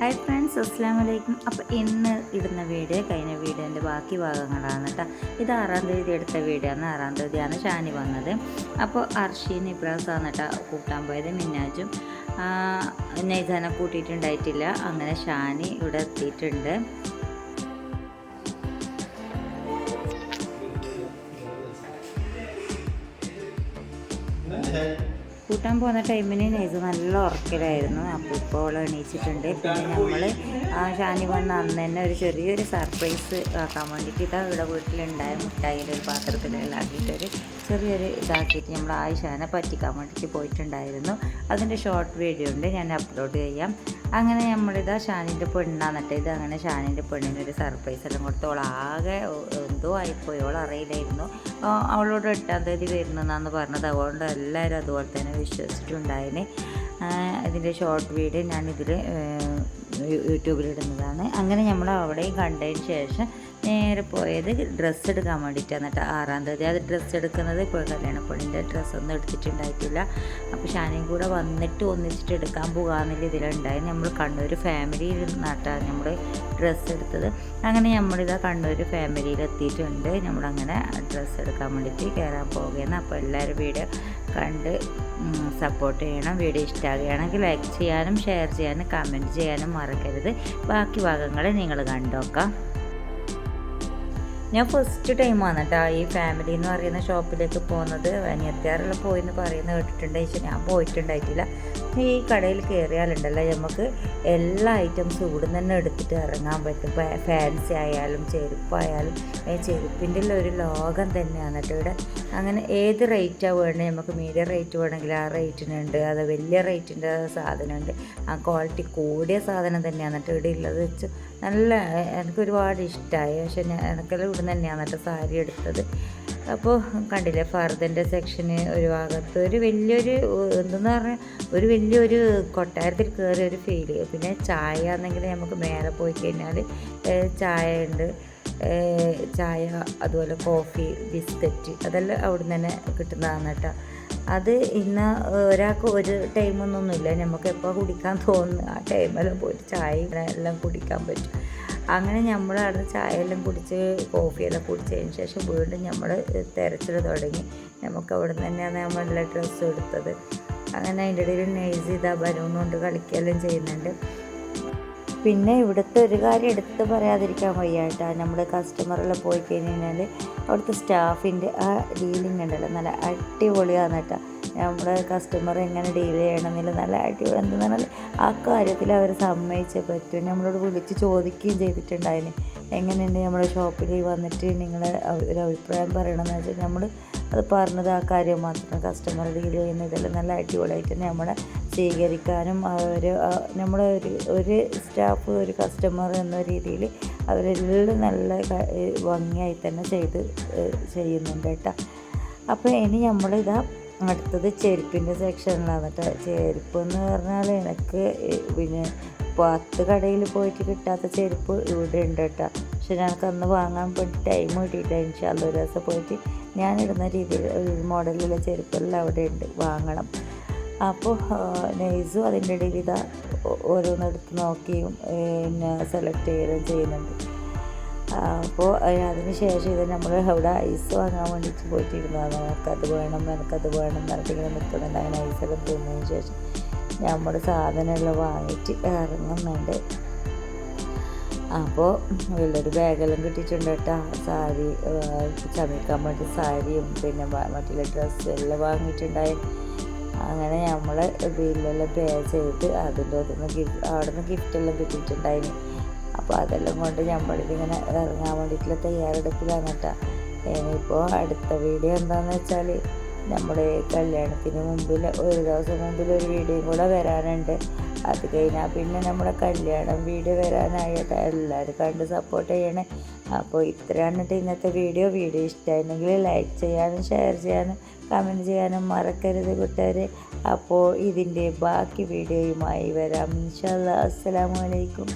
Hi friends അസ്സാം വലൈക്കും അപ്പോൾ ഇന്ന് ഇടുന്ന വീഡിയോ കഴിഞ്ഞ വീഡിയോന്റെ ബാക്കി ഭാഗങ്ങളാണ് കേട്ടോ ഇത് ആറാം തീയതി എടുത്ത വീഡിയോ ആണ് ആറാം തീയതിയാണ് ഷാനി വന്നത്. അപ്പോൾ അർഷീൻ ഇബ്രാസാണ് കേട്ടോ കൂട്ടാൻ പോയത് മിന്നാജും. നെയ്താനെ കൂട്ടിയിട്ടുണ്ടായിട്ടില്ല. അങ്ങനെ ഷാനി ഇവിടെ എത്തിയിട്ടുണ്ട്. കൂട്ടാൻ പോകുന്ന ടൈമിന് നെയ്ത് നല്ല ഉറക്കലായിരുന്നു അപ്പോൾ ഇപ്പോൾ എണീച്ചിട്ടുണ്ട്. പിന്നെ നമ്മൾ ആ ഷാനി വന്ന അന്ന് തന്നെ ഒരു ചെറിയൊരു സർപ്രൈസ് ആക്കാൻ വേണ്ടിയിട്ട് ഇതാ ഇവിടെ വീട്ടിലുണ്ടായ മുട്ടായിന്റെ ഒരു പാത്രത്തിലാക്കിയിട്ടൊരു ചെറിയൊരു ഇതാക്കിയിട്ട് നമ്മൾ ആ ഷാനെ പറ്റിക്കാൻ വേണ്ടിയിട്ട് പോയിട്ടുണ്ടായിരുന്നു. അതിന്റെ ഷോർട്ട് വീഡിയോ ഉണ്ട്. ഞാൻ അപ്ലോഡ് ചെയ്യാം. അങ്ങനെ നമ്മളിതാ ഷാനിന്റെ പെണ്ണാന്നിട്ട് ഇത് അങ്ങനെ ഷാനിന്റെ പെണ്ണിനൊരു സർപ്രൈസ് എല്ലാം കൊടുത്ത് അവൾ ആകെ എന്തോ ആയിപ്പോയി. അവൾ അറിയില്ലായിരുന്നു. അവളോട് എട്ടാം തീയതി വരുന്നതാന്ന് പറഞ്ഞത്. അതുകൊണ്ട് എല്ലാവരും അതുപോലെ തന്നെ വിശ്വസിച്ചിട്ടുണ്ടായിന് അതിന്റെ ഷോർട്ട് വീഡിയോ ഞാനിതിൽ യൂട്യൂബിലിടുന്നതാണ്. അങ്ങനെ നമ്മൾ അവിടെയും കണ്ടതിന് ശേഷം നേരെ പോയത് ഡ്രസ്സ് എടുക്കാൻ വേണ്ടിയിട്ടാണ് കേട്ടോ ആറാം തീയതി. അത് ഡ്രസ്സ് എടുക്കുന്നത് ഇപ്പോൾ കല്യാണപ്പെണ്ണിന്റെ ഡ്രസ്സൊന്നും എടുത്തിട്ടുണ്ടായിട്ടില്ല. അപ്പോൾ ഷാനയും കൂടെ വന്നിട്ട് ഒന്നിച്ചിട്ട് എടുക്കാൻ പോകാമെന്നുള്ള ഇതിലുണ്ടായി. നമ്മൾ കണ്ണൂർ ഫാമിലിയിൽ നിന്നാട്ടാണ് നമ്മൾ ഡ്രസ്സ് എടുത്തത്. അങ്ങനെ നമ്മളിതാ കണ്ണൂർ ഫാമിലിയിൽ എത്തിയിട്ടുണ്ട്. നമ്മളങ്ങനെ ഡ്രസ്സ് എടുക്കാൻ വേണ്ടിയിട്ട് കയറാൻ പോവുകയാണ് അപ്പോൾ എല്ലാവരും വീഡിയോ കണ്ട് സപ്പോർട്ട് ചെയ്യണം. വീഡിയോ ഇഷ്ടമാകുകയാണെങ്കിൽ ലൈക്ക് ചെയ്യാനും ഷെയർ ചെയ്യാനും കമന്റ് ചെയ്യാനും മറക്കരുത്. ബാക്കി ഭാഗങ്ങൾ നിങ്ങൾ കണ്ടോക്കാം. ഞാൻ ഫസ്റ്റ് ടൈമാണ് കേട്ടോ ഈ ഫാമിലി എന്ന് പറയുന്ന ഷോപ്പിലേക്ക് പോകുന്നത്. അനിയത്തിയാറെല്ലാം പോയി എന്ന് പറയുന്നത് കേട്ടിട്ടുണ്ട്. പക്ഷെ ഞാൻ പോയിട്ടുണ്ടായിട്ടില്ല. ഈ കടയിൽ കയറിയാലുണ്ടല്ലോ നമുക്ക് എല്ലാ ഐറ്റംസും ഇവിടെ തന്നെ എടുത്തിട്ട് ഇറങ്ങാൻ പറ്റും. ഫാൻസി ആയാലും ചെരുപ്പായാലും ചെരുപ്പിന്റെ ഒരു ലോകം തന്നെയാണ് കേട്ടോ ഇവിടെ. അങ്ങനെ ഏത് റേറ്റാണ് വേണ്ടത് നമുക്ക് മീഡിയം റേറ്റ് വേണമെങ്കിൽ ആ റേറ്റിനുണ്ട് അത് വലിയ റേറ്റിന്റെ സാധനമുണ്ട്. ആ ക്വാളിറ്റി കൂടിയ സാധനം തന്നെയാണ് കേട്ടോ ഇവിടെ ഉള്ളത് വെച്ച് നല്ല എനിക്ക് ഒരുപാട് ഇഷ്ടമായി പക്ഷെ ഞാൻ എനിക്കെല്ലാം ഇവിടെ തന്നെയാണ് കേട്ടോ സാരി എടുത്തത്. അപ്പോൾ കണ്ടില്ലേ ഫർദന്റെ സെക്ഷന് ഒരു ഭാഗത്ത് ഒരു വലിയൊരു എന്തെന്ന് പറഞ്ഞാൽ ഒരു വലിയൊരു കൊട്ടാരത്തിൽ കയറിയ ഒരു ഫീൽ പിന്നെ ചായ ആണെങ്കിൽ നമുക്ക് മേലെ പോയി കഴിഞ്ഞാൽ ചായ ഉണ്ട് ചായ അതുപോലെ കോഫി ബിസ്ക്കറ്റ് അതെല്ലാം അവിടെ നിന്ന് തന്നെ കിട്ടുന്നതാണ് കേട്ടോ. അത് ഇന്ന് ഒരാൾക്ക് ഒരു ടൈമൊന്നൊന്നുമില്ല നമുക്ക് എപ്പോൾ കുടിക്കാൻ തോന്നുന്നു? ആ ടൈമെല്ലാം പോയി ചായ എല്ലാം കുടിക്കാൻ പറ്റും. അങ്ങനെ നമ്മൾ അവിടെ ചായ എല്ലാം കുടിച്ച് കോഫിയെല്ലാം കുടിച്ചതിന് ശേഷം വീണ്ടും നമ്മൾ തിരച്ചിൽ തുടങ്ങി. നമുക്ക് അവിടെ നിന്ന് തന്നെയാണ് നമ്മളെല്ലാം ഡ്രസ്സ് എടുത്തത്. അങ്ങനെ അതിന്റെ ഇടയിൽ നെയ്സ് ചെയ്താൽ ബലൂൺ കൊണ്ട് കളിക്കുകയെല്ലാം ചെയ്യുന്നുണ്ട്. പിന്നെ ഇവിടുത്തെ ഒരു കാര്യം എടുത്ത് പറയാതിരിക്കാൻ വയ്യാട്ടാ നമ്മൾ കസ്റ്റമറെല്ലാം പോയി കഴിഞ്ഞാൽ അവിടുത്തെ സ്റ്റാഫിന്റെ ആ ഡീലിംഗ് ഉണ്ടല്ലോ. നല്ല അടിപൊളിയാണ് കേട്ടോ. നമ്മുടെ കസ്റ്റമർ എങ്ങനെ ഡീൽ ചെയ്യണമെന്നില്ല. നല്ല അടിപൊളി എന്താ പറഞ്ഞാൽ ആ കാര്യത്തിൽ അവർ സമ്മതിച്ചേ പറ്റും. നമ്മളോട് വിളിച്ച് ചോദിക്കുകയും ചെയ്തിട്ടുണ്ടായിന്. എങ്ങനെയുണ്ട് നമ്മുടെ ഷോപ്പിൽ വന്നിട്ട് നിങ്ങൾ ഒരു അഭിപ്രായം പറയണമെന്ന് വെച്ചാൽ നമ്മൾ അത് പറഞ്ഞത് ആ കാര്യം മാത്രം. കസ്റ്റമർ ഡീൽ ചെയ്യുന്നതെല്ലാം നല്ല അടിപൊളിയായിട്ട് നമ്മളെ സ്വീകരിക്കാനും അവർ നമ്മൾ ഒരു ഒരു സ്റ്റാഫ് ഒരു കസ്റ്റമർ എന്ന രീതിയിൽ അവരെല്ലാം നല്ല ഭംഗിയായി തന്നെ ചെയ്ത് ചെയ്യുന്നുണ്ട് കേട്ടോ. അപ്പോൾ ഇനി നമ്മളിതാ അടുത്തത് ചെരുപ്പിന്റെ സെക്ഷനിലാണ് കേട്ടോ. ചെരുപ്പ് എന്ന് പറഞ്ഞാൽ എനിക്ക് പിന്നെ പത്ത് കടയിൽ പോയിട്ട് കിട്ടാത്ത ചെരുപ്പ് ഇവിടെ ഉണ്ട് കേട്ടോ. പക്ഷെ ഞങ്ങൾക്ക് അന്ന് വാങ്ങാൻ വേണ്ടി ടൈം കിട്ടിയില്ല. ഇൻഷാല്ല ഒരു ദിവസം പോയിട്ട് ഞാനിടുന്ന രീതിയിൽ മോഡലിലുള്ള ചെരുപ്പെല്ലാം അവിടെ ഉണ്ട്. വാങ്ങണം. അപ്പോൾ നെയ്സും അതിന്റെ ഇടയിൽ ഇതാ ഓരോന്നെടുത്ത് നോക്കിയും പിന്നെ സെലക്ട് ചെയ്യുകയും ചെയ്യുന്നുണ്ട്. അപ്പോൾ അതിന് ശേഷം ഇത് നമ്മൾ അവിടെ ഐസ് വാങ്ങാൻ വേണ്ടിയിട്ട് പോയിട്ടിരുന്നതാണ്. നമുക്കത് വേണം എനിക്കത് വേണം എന്നിട്ടിങ്ങനെ നിൽക്കുന്നുണ്ട്. അങ്ങനെ ഐസൊക്കെ തിന്നതിന് ശേഷം നമ്മൾ സാധനമെല്ലാം വാങ്ങിയിട്ട് ഇറങ്ങുന്നുണ്ട് അപ്പോൾ വലിയൊരു ബാഗെല്ലാം കിട്ടിയിട്ടുണ്ട് കേട്ടോ. സാരി ചമിക്കാൻ വേണ്ടി സാരിയും പിന്നെ മറ്റുള്ള ഡ്രസ്സും എല്ലാം വാങ്ങിയിട്ടുണ്ടായി. അങ്ങനെ നമ്മൾ ബില്ലെല്ലാം പേ ചെയ്ത് അതിന്റെ അകത്തുനിന്ന് ഗിഫ്റ്റ് അവിടെ നിന്ന് ഗിഫ്റ്റെല്ലാം കിട്ടിയിട്ടുണ്ടായിന്. അപ്പോൾ അതെല്ലാം കൊണ്ട് നമ്മളിതിങ്ങനെ ഇറങ്ങാൻ വേണ്ടിയിട്ടുള്ള തയ്യാറെടുപ്പിലാണ് കേട്ടോ. ഇനിയിപ്പോൾ അടുത്ത വീഡിയോ എന്താണെന്ന് വെച്ചാൽ നമ്മുടെ കല്യാണത്തിന് മുമ്പിൽ ഒരു ദിവസം മുമ്പിൽ ഒരു വീഡിയോ കൂടെ വരാനുണ്ട്. അത് കഴിഞ്ഞാൽ പിന്നെ നമ്മുടെ കല്യാണം വീഡിയോ വരാനായിട്ട് എല്ലാവരും കണ്ട് സപ്പോർട്ട് ചെയ്യണേ. അപ്പോൾ ഇത്രയാണ് ഇന്നത്തെ വീഡിയോ വീഡിയോ ഇഷ്ടമായിരുന്നെങ്കിൽ ലൈക്ക് ചെയ്യാനും ഷെയർ ചെയ്യാനും കമന്റ് ചെയ്യാനും മറക്കരുത് കൂട്ടുകാരെ. അപ്പോൾ ഇതിന്റെ ബാക്കി വീഡിയോയുമായി വരാം. ഇൻഷാല്ലാ അസ്സലാമലൈക്കും